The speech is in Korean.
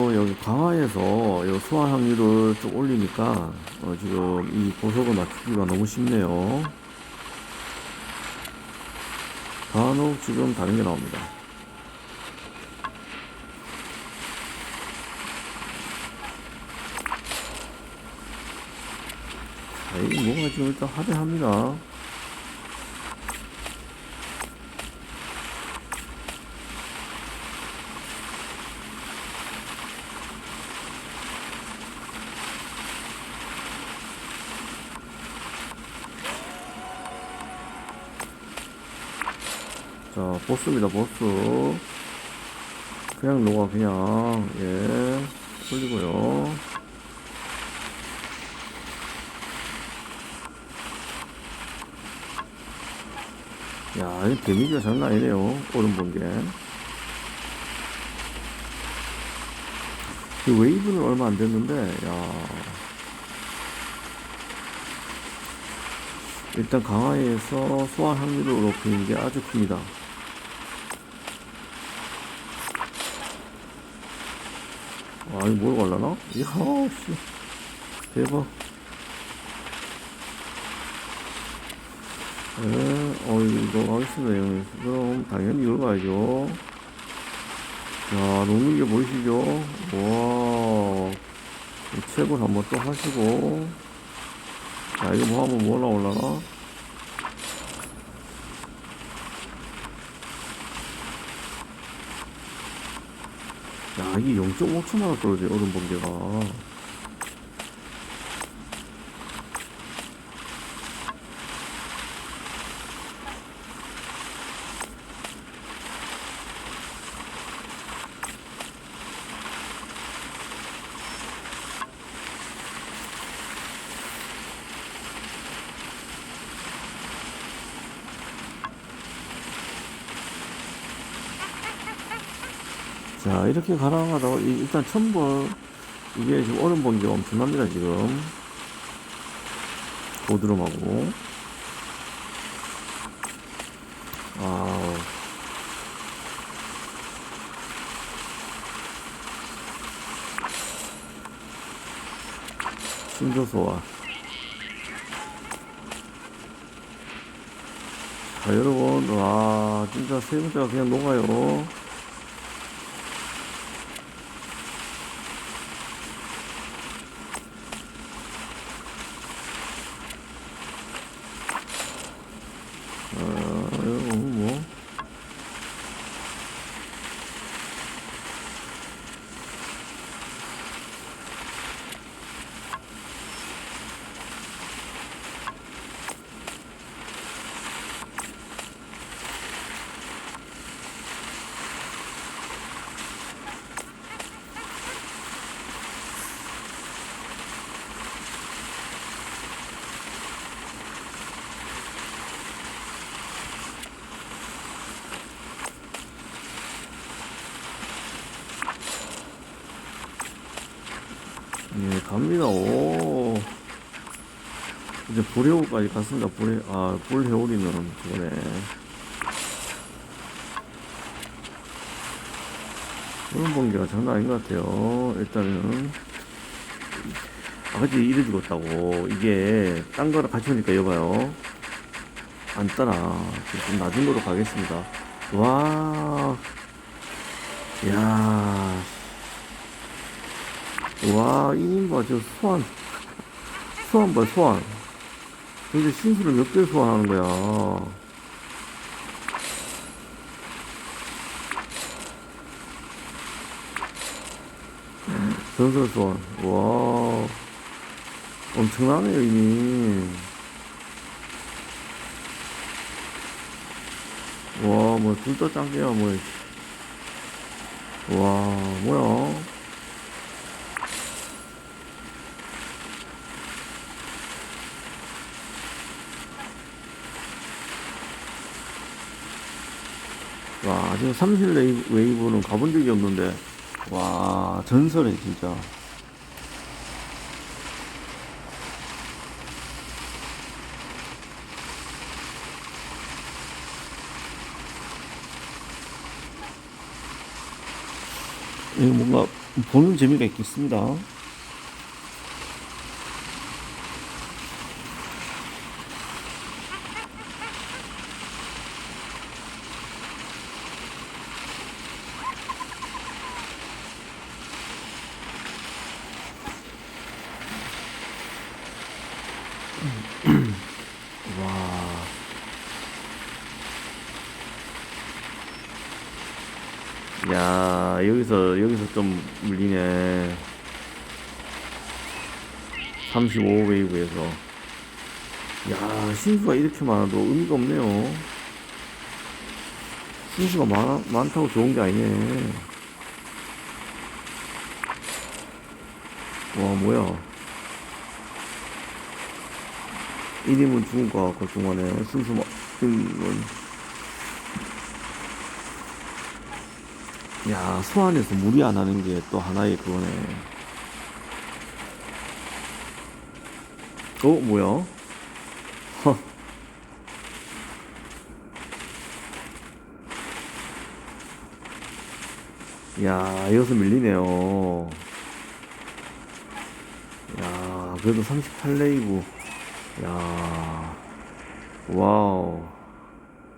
어, 여기 강화에서 이 소화 확률을 좀 올리니까 어, 지금 이 보석을 맞추기가 너무 쉽네요. 간혹 지금 다른 게 나옵니다. 자, 이 뭐가 지금 일단 하대합니다. 자, 보스입니다, 보스. 그냥 녹아, 그냥, 예, 풀리고요. 야, 이 데미지가 장난 아니네요. 오른 본 게. 이 웨이브는 얼마 안 됐는데, 야. 일단 강화에서 소환 확률을 높이는 게 아주 큽니다. 아, 이거 뭘 갈라나? 이야, 씨. 대박. 네, 어, 이거 가겠습니다, 형님. 그럼, 당연히 이걸 가야죠. 자, 녹는 게 보이시죠? 와. 이 채굴 한번 또 하시고. 자, 이거 뭐 하면 뭐 올라올라나? 야, 이게 0.5초마다 떨어져요, 얼음 번개가. 자, 이렇게 가랑하다가, 이- 일단 천벌, 이게 지금 얼음 번개가 엄청납니다, 지금. 고드름하고. 아 신조소와. 자, 여러분, 와, 진짜 세 번째가 그냥 녹아요. 어, 이거 뭐. 예, 갑니다. 오. 이제 불해오까지 갔습니다. 불해, 아, 불해오리는 저거네. 그런 번개가 장난 아닌 것 같아요. 일단은. 아버지 이래 죽었다고. 이게, 딴 거랑 같이 오니까 여봐요. 안 따라. 좀 낮은 거로 가겠습니다. 와. 야 와, 봐, 저 소환. 소환 봐, 소환. 도대체 신수를 몇 개 소환하는 거야. 전설 소환. 와. 엄청나네요, 이미. 와, 뭐, 둘 다 짱개야, 뭐. 와, 뭐야. 와, 지금 30 웨이- 웨이브는 가본 적이 없는데, 와, 전설해, 진짜. 이거 뭔가 보는 재미가 있겠습니다. 와. 야, 여기서, 여기서 좀 물리네. 35웨이브에서. 야, 신수가 이렇게 많아도 의미가 없네요. 신수가 많아, 많다고 좋은 게 아니네. 와, 뭐야. 1인분 죽은 거 같고, 중간에. 순수 막, 음, 야, 소안에서 물이 안 나는 게 또 하나의 그거네. 어, 뭐야? 허. 야, 여기서 밀리네요. 야, 그래도 38레이브. 야, 와우.